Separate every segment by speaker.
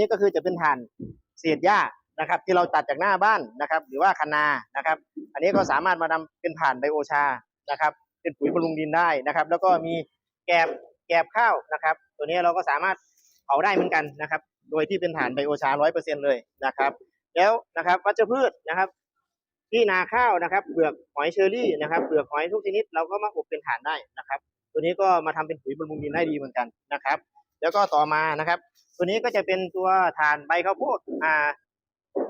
Speaker 1: นี่ก็คือจะเป็นถ่านเศษหญ้านะครับ ที่เราตัดจากหน้าบ้านนะครับ หรือว่าคะนานะครับ อันนี้ก็สามารถมาทำเป็นถ่านไบโอชานะครับ เป็นปุ๋ยบำรุงดินได้นะครับ แล้วก็มีแกบแกบข้าวนะครับ ตัวนี้เราก็สามารถเผาได้เหมือนกันนะครับ โดยที่เป็นถ่านไบโอชาร้อยเปอร์เซ็นเลยนะครับ แล้วนะครับวัชพืชนะครับที่นาข้าวนะครับเปลือกหอยเชอรี่นะครับเปลือกหอยทุกชนิดเราก็มาอบเป็นถ่านได้นะครับ ตัวนี้ก็มาทำเป็นปุ๋ยบำรุงดินได้ดีเหมือนกันนะครับ แล้วก็ต่อมานะครับ ตัวนี้ก็จะเป็นตัวถ่านใบข้าวโพดอ่า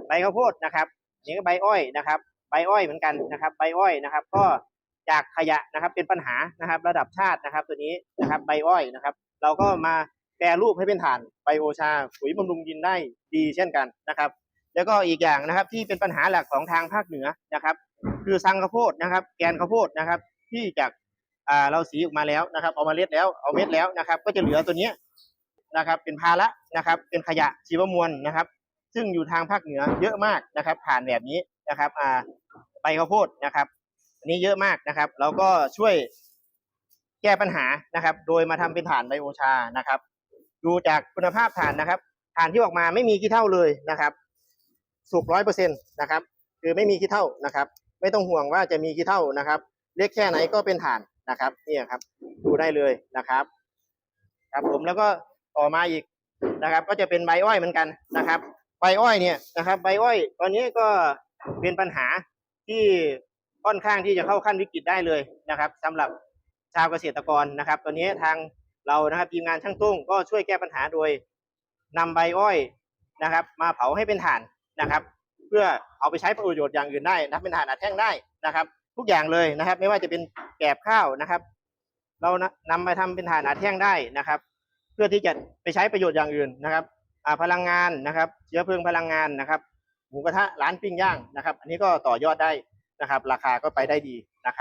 Speaker 1: ใบข้าวโพดนะครับนี่ก็ใบอ้อยนะครับ ใบอ้อยเหมือนกันนะครับ ใบอ้อยนะครับ ก็จากขยะนะครับเป็นปัญหานะครับ ระดับชาตินะครับ ตัวนี้นะครับใบอ้อยนะครับ เราก็มาแปรรูปให้เป็นถ่านไบโอชาปุ๋ยบำรุงดินได้ดีเช่นกันนะครับ แล้วก็อีกอย่างนะครับที่เป็นปัญหาหลักของทางภาคเหนือนะครับ คือสังข้าวโพดนะครับ แกนข้าวโพดนะครับ ที่จากอ่าเราสีออกมาแล้วนะครับ เอามาเล็ดแล้วเอาเม็ดแล้วนะครับ ก็จะเหลือตัวนี้ นะครับ เป็นภาระนะครับ เป็นขยะชีวมวลนะครับ ซึ่งอยู่ทางภาคเหนือเยอะมากนะครับ ผ่านแบบนี้นะครับอ่าใบข้าวโพดนะครับอันนี้เยอะมากนะครับ เราก็ช่วยแก้ปัญหานะครับ โดยมาทำเป็นถ่านไบโอชานะครับ ดูจากคุณภาพถ่านนะครับถ่านที่ออกมาไม่มีขี้เท่าเลยนะครับสุกร้อยเปอร์เซ็นต์นะครับ คือไม่มีขี้เท่านะครับ ไม่ต้องห่วงว่าจะมีขี้เท่านะครับ เล็กแค่ไหนก็เป็นถ่านนะครับนี่ครับ ดูได้เลยนะครับ ครับผมแล้วก็ ต่อมาอีกนะครับ ก็จะเป็นใบอ้อยเหมือนกันนะครับ ใบอ้อยเนี่ยนะครับ ใบอ้อย ตอนนี้ก็เป็นปัญหาที่ค่อนข้างที่จะเข้าขั้นวิกฤตได้เลยนะครับสำหรับชาวเกษตรกรนะครับ ตอนนี้ทางเรานะครับทีมงานช่างตุ้งก็ช่วยแก้ปัญหาโดยนำใบอ้อยนะครับ มาเผาให้เป็นถ่านนะครับ เพื่อเอาไปใช้ประโยชน์อย่างอื่นได้นะครับเป็นถ่านอัดแท่งได้นะครับ ทุกอย่างเลยนะครับ ไม่ว่าจะเป็นแกบข้าวนะครับ เรานะนำมาทำเป็นถ่านอัดแท่งได้นะครับ เพื่อที่จะไปใช้ประโยชน์อย่างอื่นนะครับพลังงานนะครับ เชื้อเพลิงพลังงานนะครับหมูกระทะร้านปิ้งย่างนะครับ อันนี้ก็ต่อยอดได้นะครับ ราคาก็ไปได้ดีนะครับ